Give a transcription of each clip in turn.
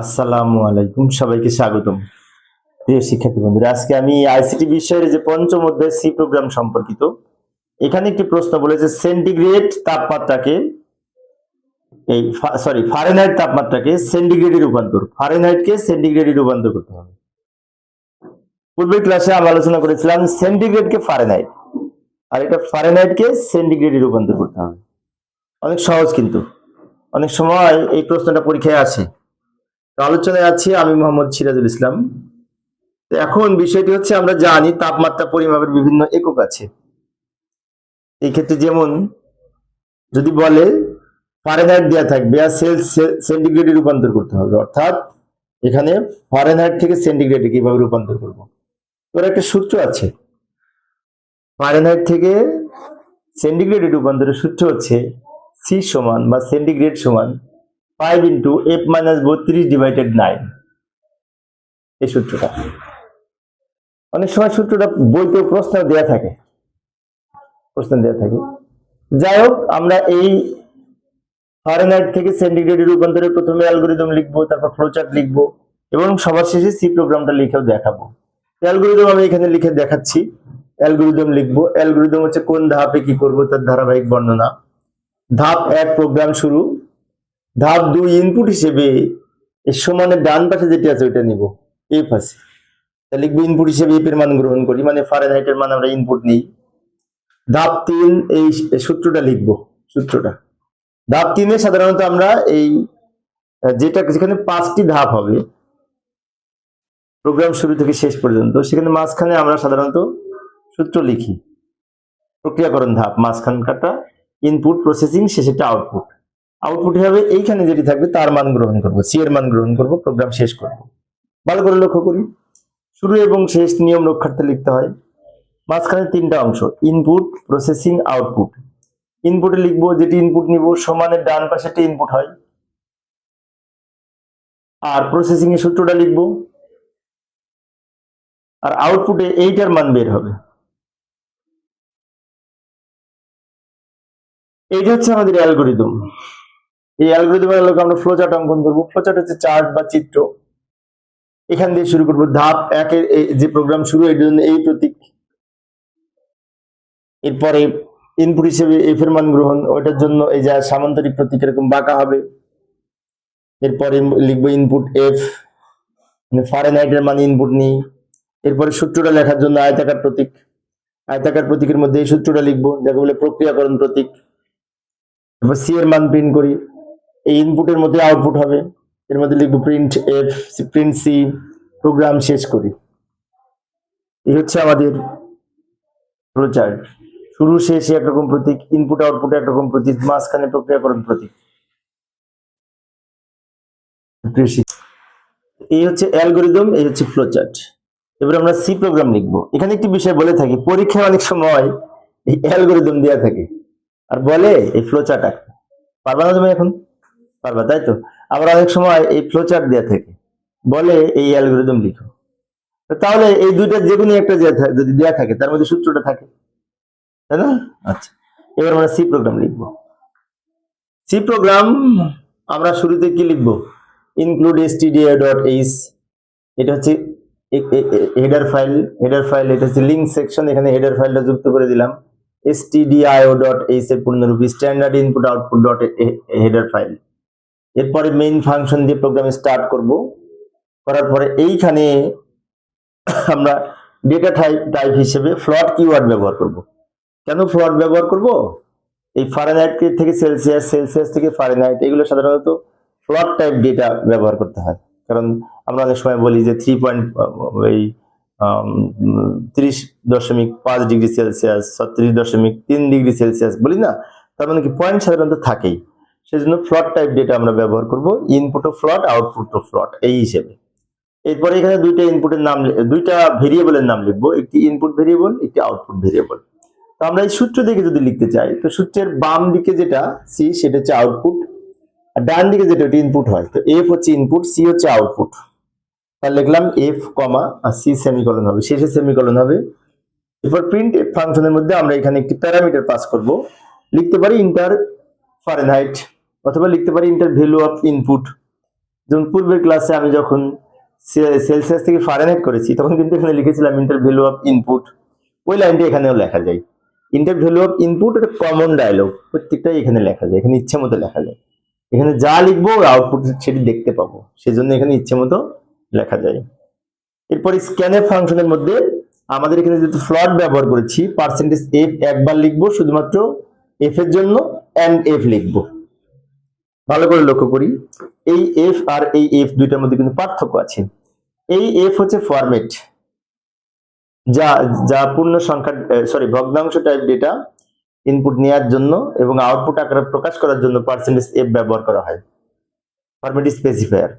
আসসালামু আলাইকুম, সবাইকে স্বাগতম। প্রিয় শিক্ষার্থী বন্ধুরা আজকে আমি আইসিটি বিষয়ের যে পঞ্চম অধ্যায় সি প্রোগ্রাম সম্পর্কিত, এখানে একটি প্রশ্ন বলেছে, সেন্টিগ্রেড তাপমাত্রাকে, এই সরি ফারেনহাইট তাপমাত্রাকে সেন্টিগ্রেডে রূপান্তর ফারেনহাইটকে সেন্টিগ্রেডে রূপান্তর করতে হবে। পূর্বের ক্লাসে আমরা আলোচনা করেছিলাম, সেন্টিগ্রেডকে ফারেনহাইট আর এটা ফারেনহাইটকে সেন্টিগ্রেডে রূপান্তর করতে হবে। অনেক সহজ কিন্তু, অনেক সময় এই প্রশ্নটা পরীক্ষায় আসে। আলোচনায় আছি আমি মোহাম্মদ সিরাজুল ইসলাম। তো এখন বিষয়টি হচ্ছে আমরা জানি তাপমাত্রা পরিমাপের বিভিন্ন একক আছে। এই ক্ষেত্রে যেমন যদি বলে ফারেনহাইট দেওয়া থাকবে আর সেল সেন্টিগ্রেডে রূপান্তর করতে হবে, অর্থাৎ এখানে ফারেনহাইট থেকে সেন্টিগ্রেডে কীভাবে রূপান্তর করব? তোর একটা সূত্র আছে। ফারেনহাইট থেকে সেন্টিগ্রেডে রূপান্তরের সূত্র হচ্ছে সি সমান বা সেন্টিগ্রেড সমান ফাইভ ইন্টু এফ মাইনাস বত্রিশ ডিভাইডেড নাইন এই সূত্রটা। অনেক সময় সূত্রটা বইতে প্রশ্ন দেয়া থাকে। প্রশ্ন দেয়া থাকে। যাই হোক, আমরা এই ফারেনহাইট থেকে সেন্টিগ্রেডে রূপান্তরের প্রথমে অ্যালগোরিদম লিখব, তারপর ফ্লোচার্ট লিখব এবং সবার শেষে সি প্রোগ্রামটা লিখেও দেখাবো। অ্যালগোরিদম আমি এখানে লিখে দেখাচ্ছি। অ্যালগোরিদম লিখব। অ্যালগোরিদম হচ্ছে কোন ধাপে কি করব, তার ধারাবাহিক বর্ণনা। ধাপ এক প্রোগ্রাম শুরু। ধাপ দুই ইনপুট হিসেবে এর সমানের ডান পাশে যেটি আছে ওইটা নিব এফ আছে। তা লিখব ইনপুট হিসেবে এফ এর মান গ্রহণ করি মানে ফারেন ফারেনহাইটের মান আমরা ইনপুট নিই। ধাপ তিন এই সূত্রটা লিখব, সূত্রটা। ধাপ তিনে সাধারণত আমরা এই, যেটা যেখানে পাঁচটি ধাপ হবে প্রোগ্রাম শুরু থেকে শেষ পর্যন্ত, সেখানে মাঝখানে আমরা সাধারণত সূত্র লিখি। প্রক্রিয়াকরণ ধাপ মাঝখানকারটা ইনপুট প্রসেসিং শেষেরটা আউটপুট আউটপুট হবে এইখানে যেটি থাকবে, তার মান গ্রহণ করব সি এর মান গ্রহণ করব প্রোগ্রাম শেষ করব। ভালো করে লক্ষ্য করি। শুরু এবং শেষ নিয়ম রক্ষার্থে লিখতে হয়, মাঝখানে তিনটা অংশ ইনপুট প্রসেসিং আউটপুট ইনপুটে লিখব, যেটি ইনপুট নিব সমানের ডান পাশেটা ইনপুট হয়। আর প্রসেসিং এর সূত্রটা লিখব। আর আউটপুটে এইটার মান বের হবে। এইটা হচ্ছে আমাদের অ্যালগোরিদম এই অ্যালগোরিদমের আলোকে আমরা ফ্লোচার্ট অঙ্কন করব। ফ্লোচার্ট হচ্ছে চার্ট বা চিত্র। এখান দিয়ে শুরু করব। ধাপ একের যে প্রোগ্রাম শুরু, এর জন্য এই প্রতীক। এরপরে ইনপুট হিসেবে এফ এর মান গ্রহণ, ওইটার জন্য এই যে সামান্তরিক প্রতীক এরকম বাঁকা হবে। এরপরে লিখব ইনপুট এফ মানে ফারেনহাইটের মান ইনপুট নিই। এরপরে সূত্রটা লেখার জন্য আয়তাকার প্রতীক। আয়তাকার প্রতীকের মধ্যে এই সূত্রটা লিখব, যাকে বলে প্রক্রিয়াকরণ প্রতীক। এরপর সি এর মান প্রিন্ট করি। এই ইনপুটের মধ্যে আউটপুট হবে। এর মধ্যে লিখব print F print C program শেষ করি। এই হচ্ছে আমাদের ফ্লোচার্ট শুরু, শেষে একরকম প্রতীক ইনপুট আউটপুট একরকম প্রতীক, মাঝখানে প্রক্রিয়াকরণ প্রতীক। এই হচ্ছে অ্যালগোরিদম এই হচ্ছে ফ্লোচার্ট এবার আমরা সি প্রোগ্রাম লিখব। এখানে একটি বিষয় বলে থাকি, পরীক্ষায় অনেক সময় এই অ্যালগোরিদম দেওয়া থাকে। আর বলে এই ফ্লোচার্ট আঁকতে। পারবা না তুমি এখন? পারবা, তাই তো? আবার অনেক সময় এই ফ্লোচার্ট দেওয়া থাকে। বলে এই অ্যালগোরিদম লিখো। তাহলে এই দুইটা যে কোনো একটা যদি দেওয়া থাকে, তার মধ্যে সূত্রটা থাকে। তাই না? আচ্ছা। এবার আমরা সি প্রোগ্রাম লিখব। সি প্রোগ্রাম আমরা শুরুতে কি লিখব? ইনক্লুড stdio ডট এইচ এটা হচ্ছে হেডার ফাইল হেডার ফাইল এটা হচ্ছে লিঙ্ক সেকশন এখানে হেডার ফাইলটা যুক্ত করে দিলাম। stdio ডট এইচ এর পূর্ণরূপ standard input output dot header file এরপরে মেইন ফাংশন দিয়ে প্রোগ্রাম স্টার্ট করব। করার পরে এইখানে আমরা ডেটা টাইপ টাইপ হিসেবে ফ্লট কিওয়ার্ড ব্যবহার করব। কেন ফ্লট ব্যবহার করব? এই ফারেনহাইট থেকে সেলসিয়াস সেলসিয়াস থেকে ফারেনহাইট এগুলো সাধারণত ফ্লট টাইপ ডেটা ব্যবহার করতে হয়। কারণ আমরা অনেক সময় বলি যে থ্রি পয়েন্ট এই ত্রিশ দশমিক পাঁচ ডিগ্রি সেলসিয়াস ছত্রিশ দশমিক তিন ডিগ্রি সেলসিয়াস বলি না? তার মানে কি পয়েন্ট সাধারণত থাকেই। সেজন্য ফ্লট টাইপ ডেটা আমরা ব্যবহার করব ইনপুটও ফ্লট আউটপুটও ফ্লট এই হিসেবে। এরপরে এখানে দুইটা ইনপুটের নাম, দুইটা ভেরিয়েবলের নাম লিখব, একটি ইনপুট ভেরিয়েবল একটি আউটপুট ভেরিয়েবল তো আমরা এই সূত্র দিকে যদি লিখতে চাই, তো সূত্রের বাম দিকে যেটা সি সেটা হচ্ছে আউটপুট আর ডান দিকে যেটা, ওটা ইনপুট হয়। তো এফ হচ্ছে ইনপুট সি হচ্ছে আউটপুট তাহলে লিখলাম এফ কমা আর সি সেমিকলন হবে, শেষে সেমিকলন হবে। এরপর প্রিন্ট ফাংশনের মধ্যে আমরা এখানে একটি প্যারামিটার পাস করব। লিখতে পারি ইন্টার ফারেনহাইট অথবা লিখতে পারি ইন্টার ভ্যালু অফ ইনপুট। যেমন পূর্বের ক্লাসে আমি যখন সেলসিয়াস থেকে ফারেনহাইট করেছি, তখন কিন্তু এখানে লিখেছিলাম ইন্টার ভ্যালু অফ ইনপুট। ওই লাইনটা এখানেও লেখা যায়। ইন্টার ভ্যালু অফ ইনপুট এটা কমন ডায়লগ, প্রত্যেকটাই এখানে লেখা যায়, এখানে ইচ্ছে মতো লেখা যায়। এখানে যা লিখব আউটপুট সেটি দেখতে পাবো, সেজন্য এখানে ইচ্ছে মতো লেখা যায়। এরপরে স্ক্যানের ফাংশনের মধ্যে আমাদের এখানে যেহেতু ফ্লট ব্যবহার করেছি পার্সেন্টেজ এফ একবার লিখব, শুধুমাত্র এফ এর জন্য এন্ড এফ লিখব। ভালো করে লক্ষ্য করি। এই এফ আর এই এফ দুইটার মধ্যে কিন্তু পার্থক্য আছে। এই এফ হচ্ছে ফরম্যাট যা যা পূর্ণ সংখ্যা সরি ভগ্নাংশ টাইপ ডেটা ইনপুট নেওয়ার জন্য এবং আউটপুট আকারে প্রকাশ করার জন্য পার্সেন্টেজ এফ ব্যবহার করা হয়। ফরম্যাট স্পেসিফায়ার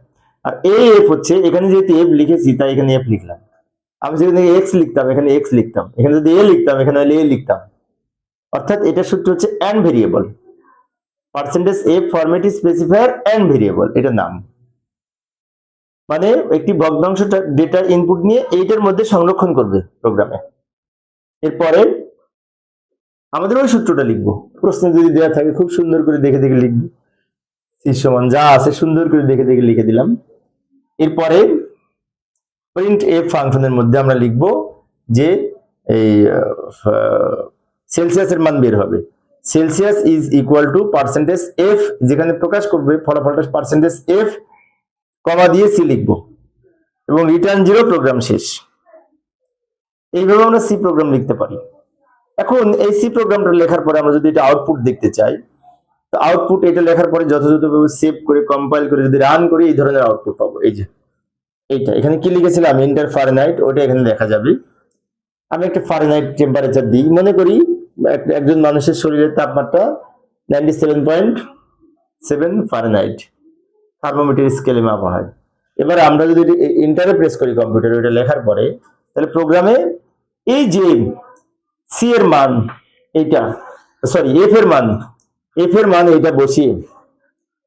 আর এই এফ হচ্ছে, এখানে যেহেতু এফ লিখেছি, তাই এখানে এফ লিখলাম। আমি যেখানে এক্স লিখতাম, এখানে এক্স লিখতাম। এখানে যদি এ লিখতাম, এখানে এ লিখতাম। অর্থাৎ এটা সূত্র হচ্ছে and variable percentage F format specifier and variable এটা নাম। মানে একটি ভগ্নাংশ ডেটা ইনপুট নিয়ে এইটার মধ্যে সংরক্ষণ করবে প্রোগ্রামে এরপরে আমাদের ওই সূত্রটা লিখব। প্রশ্ন যদি দেওয়া থাকে, খুব সুন্দর করে দেখে দেখে লিখব। সমান যা আছে সুন্দর করে দেখে দেখে লিখে দিলাম। এরপরে প্রিন্ট এফ ফাংশনের মধ্যে আমরা লিখব যে এই সেলসিয়াসের মান বের হবে। Celsius is equal to percentage F যেখানে প্রকাশ করবে ফলাফলটা পার্সেন্টেজ এফ কমা দিয়ে সি লিখব। এবং রিটার্ন জিরো প্রোগ্রাম শেষ। এইভাবে আমরা সি প্রোগ্রাম লিখতে পারি। এখন এই সি প্রোগ্রামটা লেখার পরে আমরা যদি এটা আউটপুট দেখতে চাই, তো আউটপুট এটা লেখার পরে যথাযথভাবে সেভ করে কম্পাইল করে যদি রান করি, এই ধরনের আউটপুট পাবো। এই যে, এইটা। এখানে কি লিখেছিলাম? ইন্টার ফারেনহাইট ওটা এখানে দেখা যাবে। আমি একটা ফারেনহাইট টেম্পারেচার দিই। মনে করি একজন মানুষের শরীরের তাপমাত্রা ninety seven point seven Fahrenheit thermometer স্কেলে মাপা হয়। এবার আমরা যদি ইন্টারে প্রেস করি কম্পিউটারে ওইটা লেখার পরে, তাহলে প্রোগ্রামে এই যে সি এর মান, এইটা সরি এফ এর মান এফ এর মান এইটা বসিয়ে,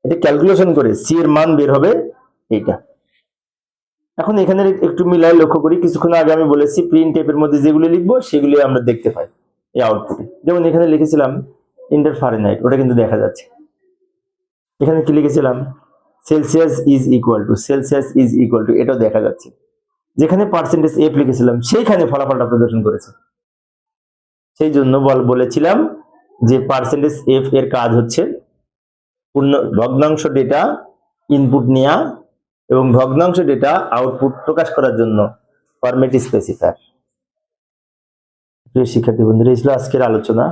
এটা ক্যালকুলেশন করে সি এর মান বের হবে এইটা। এখন এখানে একটু মিলাই লক্ষ্য করি, কিছুক্ষণ আগে আমি বলেছি প্রিন্ট এর মধ্যে যেগুলো লিখব, সেগুলি আমরা দেখতে পাই। এই আউটপুটে যেমন এখানে লিখেছিলাম ইন্টার ফারেনহাইট ওটা কিন্তু দেখা যাচ্ছে। এখানে কি লিখেছিলাম? Celsius is equal to Celsius is equal to এটাও দেখা যাচ্ছে। যেখানে পার্সেন্টেজ এফ লিখেছিলাম, সেইখানে ফলাফলটা প্রদর্শন করেছে। সেই জন্য বল, বলেছিলাম যে পার্সেন্টেজ এফ এর কাজ হচ্ছে পূর্ণ, ভগ্নাংশ ডেটা ইনপুট নেওয়া এবং ভগ্নাংশ ডেটা আউটপুট প্রকাশ করার জন্য ফরম্যাট স্পেসিফায়ার প্রিয় শিক্ষার্থী বন্ধুরা এই ছিল আজকের আলোচনা।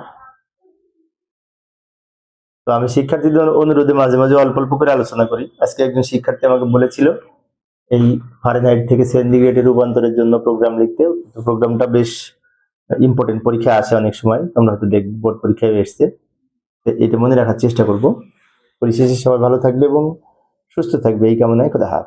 তো আমি শিক্ষার্থীদের অনুরোধে মাঝে মাঝে অল্প অল্প করে আলোচনা করি। আজকে একজন শিক্ষার্থী আমাকে বলেছিল, এই ফারেনহাইট থেকে সেন্টিগ্রেডে রূপান্তরের জন্য প্রোগ্রাম লিখতে। প্রোগ্রামটা বেশ ইম্পর্টেন্ট পরীক্ষা আসে অনেক সময়। তোমরা হয়তো দেখ বোর্ড পরীক্ষায় এসছে। এটা মনে রাখার চেষ্টা করব। পরিশেষে সবাই ভালো থাকবে এবং সুস্থ থাকবে। এই কামনায় কথা হাত